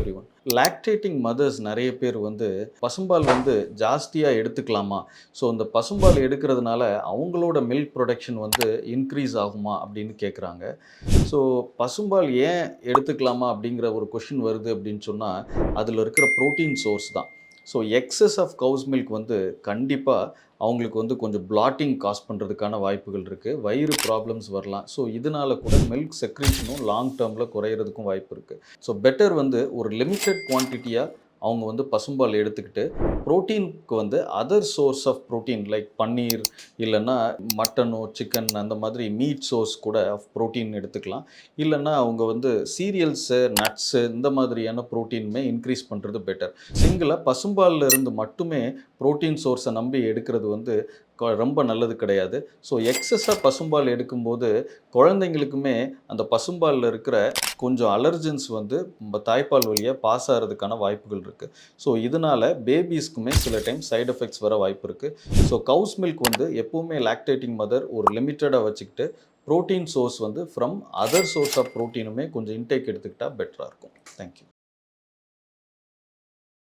Every one lactating mothers நிறைய பேர் வந்து பசும்பால் வந்து ஜாஸ்தியாக எடுத்துக்கலாமா? ஸோ இந்த பசும்பால் எடுக்கிறதுனால அவங்களோட மில்க் ப்ரொடக்ஷன் வந்து இன்க்ரீஸ் ஆகுமா அப்படின்னு கேட்குறாங்க ஸோ பசும்பால் ஏன் எடுத்துக்கலாமா அப்படிங்கிற ஒரு கொஷின் வருது அப்படின்னு சொன்னால் அதில் இருக்கிற ப்ரோட்டீன் சோர்ஸ் தான். So excess of cows milk வந்து கண்டிப்பாக அவங்களுக்கு வந்து கொஞ்சம் பிளாட்டிங் காஸ் பண்ணுறதுக்கான வாய்ப்புகள் இருக்குது வயிறு ப்ராப்ளம்ஸ் வரலாம். ஸோ இதனால் கூட மில்க் செக்ரீஷனும் லாங் டேர்மில் குறையிறதுக்கும் வாய்ப்பு இருக்குது ஸோ பெட்டர் வந்து ஒரு லிமிட்டட் குவான்டிட்டியாக அவங்க வந்து பசும்பால் எடுத்துக்கிட்டு ப்ரோட்டீனுக்கு வந்து other source of protein like paneer இல்லைன்னா மட்டனோ சிக்கன் அந்த மாதிரி மீட் சோர்ஸ் கூட ஆஃப் ப்ரோட்டீன் எடுத்துக்கலாம். இல்லைன்னா அவங்க வந்து சீரியல்ஸு நட்ஸு இந்த மாதிரியான ப்ரோட்டீனுமே இன்க்ரீஸ் பண்ணுறது பெட்டர் சிங்கிளாக பசும்பாலில் இருந்து மட்டுமே ப்ரோட்டீன் சோர்ஸை நம்பி எடுக்கிறது வந்து ரொம்ப நல்லது கிடையாது. ஸோ எக்ஸஸாக பசும்பால் எடுக்கும்போது குழந்தைங்களுக்குமே அந்த பசும்பாலில் இருக்கிற கொஞ்சம் அலர்ஜென்ஸ் வந்து நம்ம தாய்ப்பால் வழியாக பாஸ் ஆகிறதுக்கான வாய்ப்புகள் இருக்குது ஸோ இதனால் பேபிஸ்க்குமே சில டைம் சைடு எஃபெக்ட்ஸ் வர வாய்ப்பு இருக்குது ஸோ கவுஸ் மில்க் வந்து எப்போவுமே லாக்டேட்டிங் மதர் ஒரு லிமிட்டடாக வச்சுக்கிட்டு ப்ரோட்டீன் சோர்ஸ் வந்து ஃப்ரம் அதர் சோர்ஸ் ஆஃப் ப்ரோட்டீனுமே கொஞ்சம் இன்டேக் எடுத்துக்கிட்டால் பெட்டராக இருக்கும். தேங்க்யூ